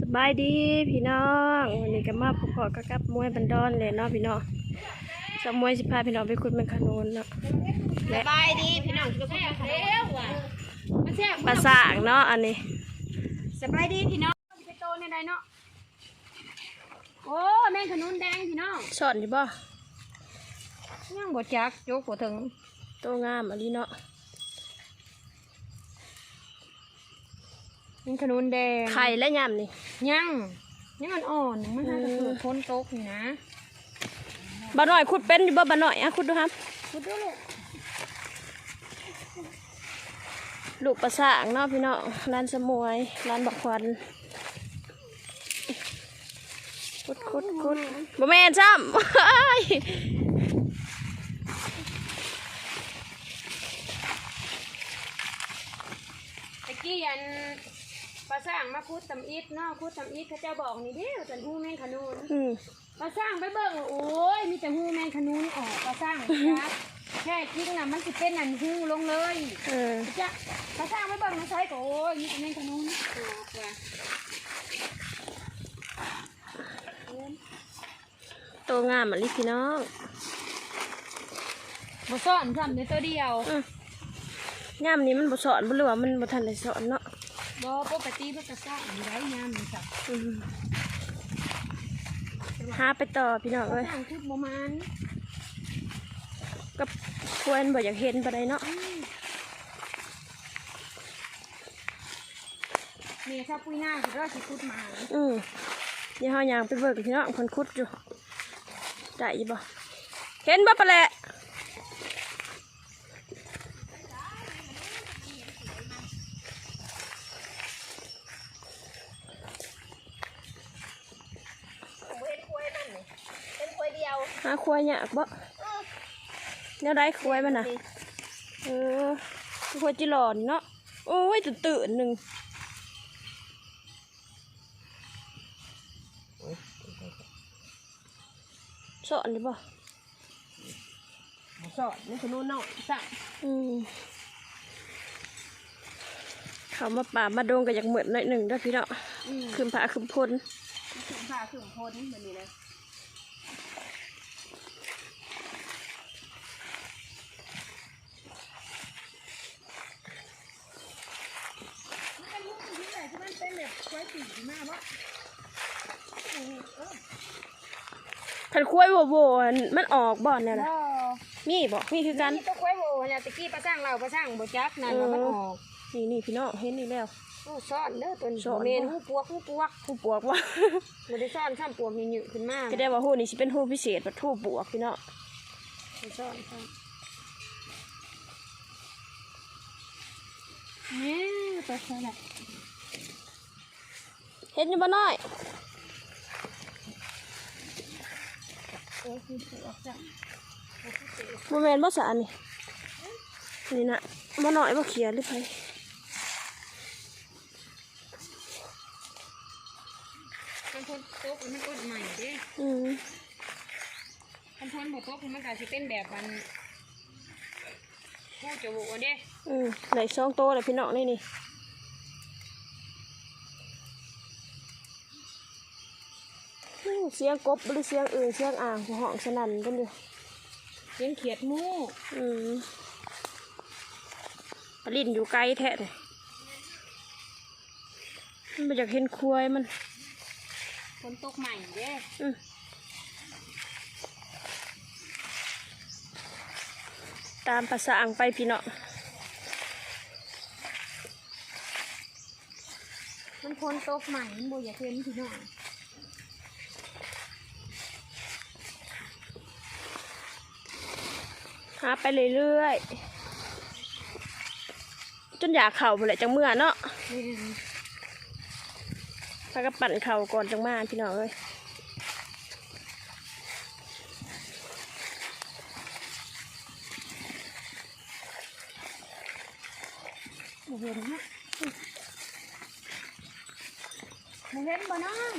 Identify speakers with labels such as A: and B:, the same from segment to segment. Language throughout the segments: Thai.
A: สบายดีพี่น้องวันนี้ก็มาพบๆกับกับมวยบันดอนเลยเนาะพี่น้องสมวยสิพาพี่น้องไปคุยเมืองขนุนเนาะ
B: สบายดีพี่น้องทุกคนเร็วว่ะมันแซ่บ
A: ปลาสางเนาะอันนี้
B: สบายดีพี่น้องไปโตในใดเนาะโอ้แม่งขนุนแดงพี่น้อง
A: สอนอยู่บ่
B: ยังบ่จักโจกบ่ถึง
A: โตงามอันนี้เนาะ
B: แม่งขนุนแดง
A: ไข่และยำนี่
B: ยังยังมันอ่อนมันน่าจะเกิดพ้นตกนี่นะ
A: บ่หน่อยขุดเป็นอยู่บ่บ่หน่อยอะขุดดูครับ
B: พูดด้วยลูก
A: ลูกปลาสางเนาะพี่น้องร้านสมวยร้านบักควันขุดขุดขุดบ่แม่นจ้ำ
B: ตะกี้ยันปลา สร้างมาคุดตำอิดเนาะคุดตำอิดเขาเจ้าบอกนี่เด้อจันหูแม่งขนุน
A: อืม
B: ปลาสร้างไปเบิ่งโอ้ยมีแต่หูแมงขนุนออกปลาสร้างครับแค่คิดน่ะมันสิเป็นอันหูลงเลย
A: เออ
B: จะปลาสร้างไปเบิ่งนะใช้ก็โอ้ยมีแต่แมงขนุนออกว่ะ
A: โตงามอันนี้พี่น้อง
B: บ่ซ่อนซ้ำในตัวเดียว
A: อืมย่ำนี้มันบ่สอนบ่หรือว่ามันบ่ทันได้สอนเนาะ
B: บ่ปกติมันก็ซ่อนอยู่ได้ยามนี่จ้ะ
A: อืมหาไปต่อพี่น้อง
B: ปลา
A: เอ้ย
B: สร้างคุดบ่มัน
A: กับควรบ่อยากเห็นปานใดเนาะ
B: นี่ถ้าปุ้ยหน้าคือเราสิคุดมา
A: อืมเดี๋ยวเฮายางไปเบิกพี่น้องคนคุดอยู่ได้อีบ่เห็นบ่ปะแหละหา ควายยากบ่แนวได้ควายมันน่ะเออควายจิหลอนเนาะโอ้ยตื่นตื่นๆหนึ่งสอนได้บ่
B: บ่ซ่อนนี่ขนุนเนาะสั่ง
A: อืมเขามาป่ามาโดงก็อยากเหมือนหน่อยหนึ่งเด้วยพี่เนาะ
B: อืม
A: คืมผาคืมพล
B: ถึงผ้าถึงพ้นเหมือนนี้เลยมันเป็นลูกที่ ไหนที่มันเป็นแบบไว้ปีกมากวะ
A: ผันคุ้ยโวโวอันมันออกบ่อนเนี่ย
B: บ่
A: ล่ะมีบ่มีคือกัน
B: นี่ตัวควายโหเนี่ยตะกี้ปลาสร้างเราปลาสร้างบ่จักนั่นว่ามันออก
A: นี่นี่พี่น้องเห็นนี่แล้ว
B: โอ้ซ่อนเด้อตัวนี้
A: ซ่อน
B: เมนหูปวกหูปวก
A: ผู้ปวกว่า
B: บ่ได้ซ่อนซ้ำปวกนี่หยึขึ้นมา
A: ก็ได้ว่าหูนี่สิเป็นหูพิเศษปัดทูปวกพี่น้อง
B: บ่ซ่อนซ้ำเนี่ยตัวซ่อนแหละ
A: เห็นอยู่บ่น้อย
B: โอ้ยคือปวกจ้ะ
A: บ่แม่นบ่สารนี่นี่นะบ่น้อยบ่เขียนหรือไผ
B: มันพ้นตกมันก้นใหม่เด้
A: อืม
B: มันพ้นบ่ตกมันก็สิเป็นแบบมันหูจมูกเด้
A: อืมไหนสองโตเลยพี่น้องนี่นี่อู้ เสียงกบหรือเสียงอื่นเสียงอ่างหัวห้องสนั่นกันอยู่
B: เสียงเขียดหมู
A: อืมปลาลินอยู่ไกลแท้เลยมันไม่อยากเห็นควายมัน
B: ฝนตกใหม่เด้
A: อืมตามภาษาอังไปพี่เนาะ
B: มันพ้นตกใหม่มันบ่อยากเห็นพี่น้อง
A: หาไปเรื่อยๆ จนอยากเข่าหมดแหละจังเมื่อเนาะพากับปั่นเข่าก่อนจังมาพี่น้องเลย
B: เห็นฮะบ่เห็นบ่น้อง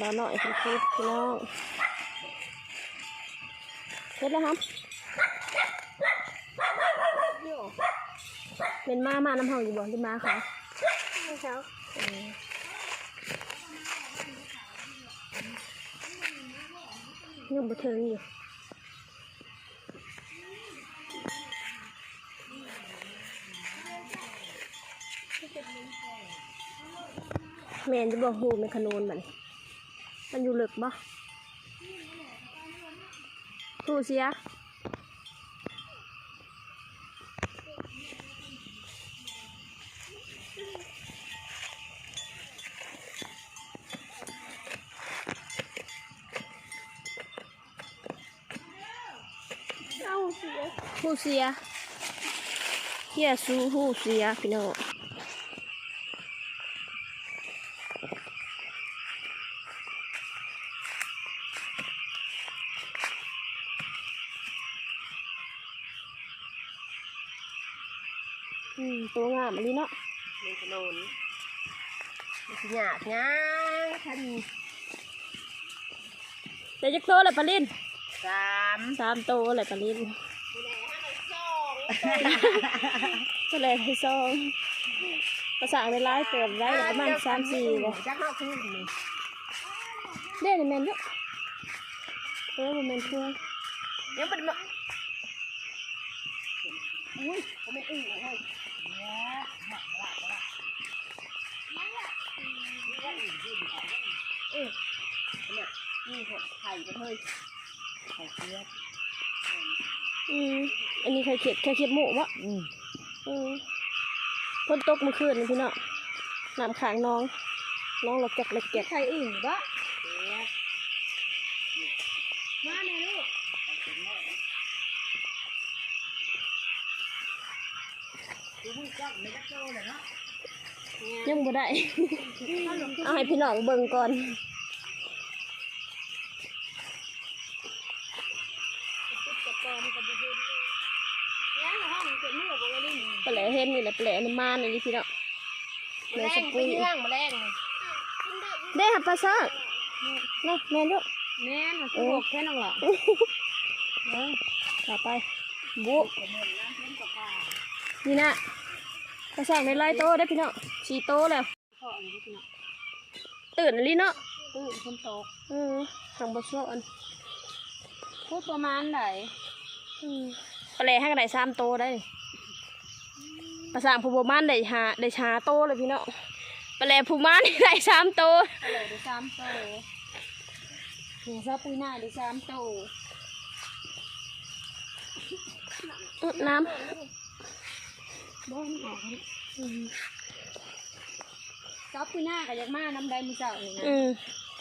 A: บ้าหน่อยคุณครูพี่น้องเสร็จแล้วครับ
B: โย
A: เป็นม้ามาน้ำเฮาอยู่บ่หรือม้าเขา
C: ไม่เขา
A: ยังบ่ถึงอยู่แม่นจะบอกหูเป็นขนูนมัน มันอยู่ลึกบ่หูเสีย
C: เอาเสีย
A: หูเสียเฮียซูหูเสียพี่น้องอืม ตัวงามอันนี้เนาะ
C: มีขนมมีหยาดงางท่าน
A: แต่จักโตแหละปลาลิน
C: สาม
A: สามโตแหละปลาลินก็เลยให้ซองภาษาในไลฟ์เติมได้ประมาณสามสี่เลย
C: จักเข้าคืนนี่
A: เด้ในแมนเยอะเออมันแมนเพื่อน
C: ยังเป็นมาอุ้ยเขาไม่อึ้งเลย เฮ้ยเออเนี่ยนี่หกไข่กันเฮ้ยไข่เสียบ
A: อืมอันนี้ใครเขียดใครเขียดหมูวะ
C: อืม
A: อืมพ่นตกเมื่อคืนนี่พี่เนาะน้ำขางน้อง น้องหลอกแกกหลอกแกก
B: ไข่อื่นบ่
C: เสียบ
B: มาแม่ลูก
C: ดูมือกล้องไม่ได้โตเลยเนาะ
A: ยังบ่ได้เอาให้พี่น้องเบิ่งก่อน
B: ย่างห้องเป็นมือบ่ได้นี่
A: ปลาแหลเห็นนี่แหละปลาแหลน้ำมันนี่พี่เนาะ
C: แม
A: แม่
C: ล
A: ส
C: งไป
A: ปุย
C: เยื่องแมลงเลย
A: ได้หับปลาซากเนาะแม่นเยอะ
B: แม่นคือหกแค่นั้นเหรอ
A: เออต่อไปบุ นี่นะปลาซากในไล่โตได้พี่เนาะสี่โตแล้ว
B: พ่ออันนี้พี่น้อง
A: ตื่นลีเนาะ
B: ตื่นคนตก
A: เออทางบสอน
B: พูดประมาณไหน
A: อืมปลาแหลให้กันได้สามโตได้ปลาสางผู้บมานได้หาได้ชาโตเลยพี่เนาะปลาแหลผู้มานนี่ได้สามโต
B: ก็เลยได้สามโตเนี่ยซาปุยหน้าได้สามโต
A: อื้อน้
B: บ่มันออกนี่ซาปุยหน้าก็อยากมาน้ำใดมือเจ้านี่ำนะ
A: อืม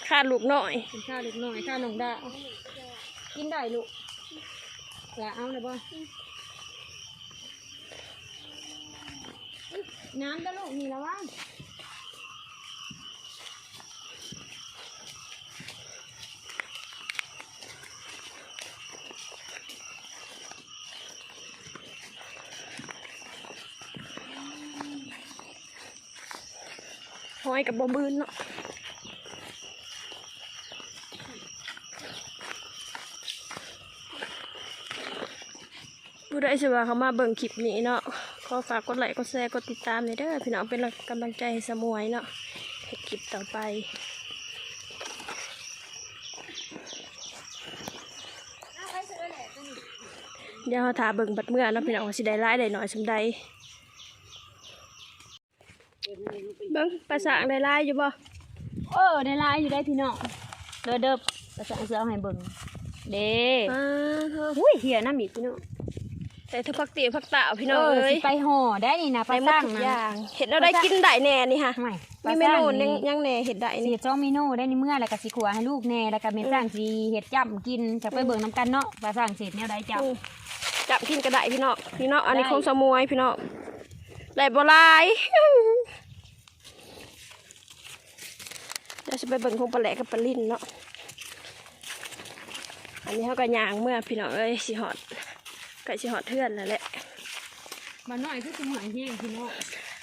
A: ขาดลูกหน่อย
B: กินข้าวเล็กน้อยข้าวน้องดากินได้ลูกจะเอาเลยบ่น้ำตะลูกมีแล้ววะ
A: ห กับบะบืนเนาะผู้ใดสิว่าเขามาเบิ่งคลิปนี้เนาะขอฝากกดไลค์กดแชร์กดติดตามเลยเด้อพี่น้องเป็นกำลังใจให้สมวยเนาะให้คลิปต่อไปเดี๋ยวเราถาเบิ่งบัดเมื่อเนาะพี่น้องสิได้ร้ายได้หน่อยสำใด เบิ่งภาษาได้ร้ายอยู่บ่
B: เออได้ลายอยู่ได้พี่น้องเด้อเด้อประสานเสือเอาให้เบิ่งเด้
A: อ่าเฮ้อ
B: อุ้ยเหียน้ำอีกพี่น้อง
A: แต่ถ้าพักเตี๋ยวพักตาพี่น้อง
B: เออ
A: เอ้
B: สิ
A: ย
B: ไปห่อได้นี่นะป
A: ไป
B: ลา
A: หม
B: ส
A: ด
B: ร้าง
A: ทุกอ
B: นะ
A: ย่างเห็ดเราได้กินได้แน่นี่ค่ะ
B: ไม่ป
A: มี
B: ลา
A: เม
B: สร้าง
A: นู
B: นี่
A: ยังยังแน่เห็ดได้
B: สี
A: นี่
B: จ้องเมนูได้ในเมื่อแล้วก็สิขัวให้ลูกแน่แล้วก็เมสร้างสีเห็ดจ้ำกินจะไปเบิ่งน้ำกันเนาะปลาสร้างเสร็จแนวใดจ้
A: อืมจับกินก็ได้พี่น้องพี่น้องอันนี้
B: ได้
A: คงสมวยพี่น้อง ได้บ่หลายเดี๋ยวจะไปเบิ่งคงปลาแหลกกับปลาลิ้นเนาะ อันนี้เขาก็ย่างเมื่อพี่น้องเอ้ยสิหอดไก่สิหอดเทือนนั่นแหละำ
B: มันน้อยคือสมุนแห้งพี่น้อง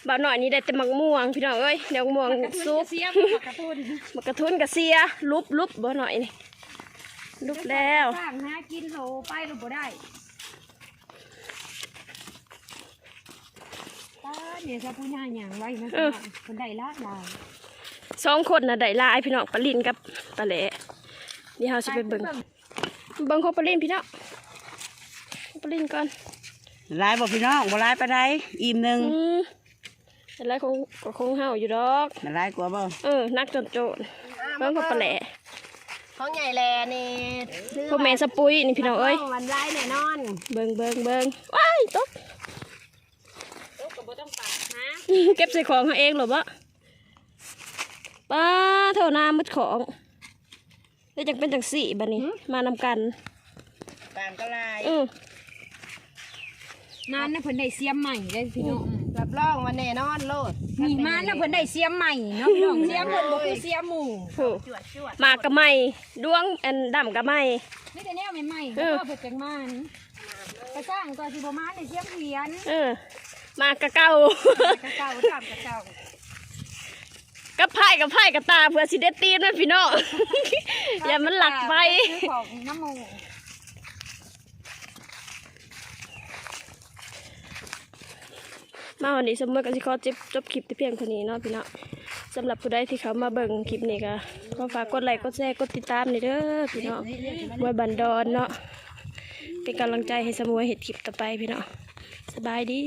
A: บ่าวหน่อยนี่ได้แต่มักม่วงพี่น้องเอ้ยเดี๋ยวม่วงซุป
B: เสียบผักกระตุ้น
A: มักกระทุนกระเสียลุบลุบบ่หน่อยนี่ลุบแล้ว
B: สร้างหากินโหไปเราบ่ได้ ป้า เนี่ยจะพูดง่ายอย่างไว้นะคนใดละลาย
A: สองคนน่ะได้หลายพี่น้องปลาลินกับปลาแหล่เดี๋ยวเราจะไปเบิ่งเบิ่งของปลาลินพี่น้องปลาลินก่อน
C: ลายบ่พี่น้องบ่ลายปานใดอิ่มหนึง
A: อืมแต่ไรคงก็คงเห่าอยู่ดอก
C: มันลายกว่าบ่
A: เออนักจนโจรเบิ่งของปลาแหล่
C: ของใหญ่แลนี่ซื้อ
A: พวกแม่สปุยนี่พี่น้องเอ้ย
C: วันลายแน่นอน
A: เบิ่งเบิ่งเบิ่งว้ายตก
B: ตุ๊กก็บ่ต้องปากนะ
A: เก็บใส่ของเขาเองเหรอวะป้าเท่าน้ำมืดของได้จังเป็นจังสี่บัดนี้ มานำกัน
C: การก็ลาย
A: อือ
B: นานนะเพิ่นได้เสียมใหม่ได้พี่น้อง
C: รับรองว่าแน่นอนโลด
B: มีมาแล้วเพิ่นได้เสียมใหม่เนาะพี่น้องเสียมเพิ่นบ่คือเสียมหมู่
A: โอ้
C: จวดจวด
A: หมากกะไม่ดวงอันดำกะไม่
B: นี่แต่แนวใหม่ๆ
A: เอ
B: แล้ว
A: อ
B: ก็เพิ่นจังมานี่กระสร้างตัวสิบ่มาได้เสียมเหรียญ
A: เออห มากกะเก่าก
B: ระเก่าตามกระเก่ากะ
A: ไพ่กะไพ่กะตาเพื่อสิได้ตีนนั่นพี่น้อง อย่ามันหลักไป
B: ซื้อของน้ำหมู
A: มาวันนี้สมมติกันสิขอจบจบคลิปที่เพียงเท่านี้เนาะพี่เนาะสำหรับผู้ใดที่เขามาเบิ่งคลิปนี้ก็ขอฝากกดไลค์กดแชร์กดติดตามนี่เด้อพี่เนาะไว้บันดอนเนาะเป็นกำลังใจให้สมวยเห็ดคลิปต่อไปพี่เนาะ สบายดี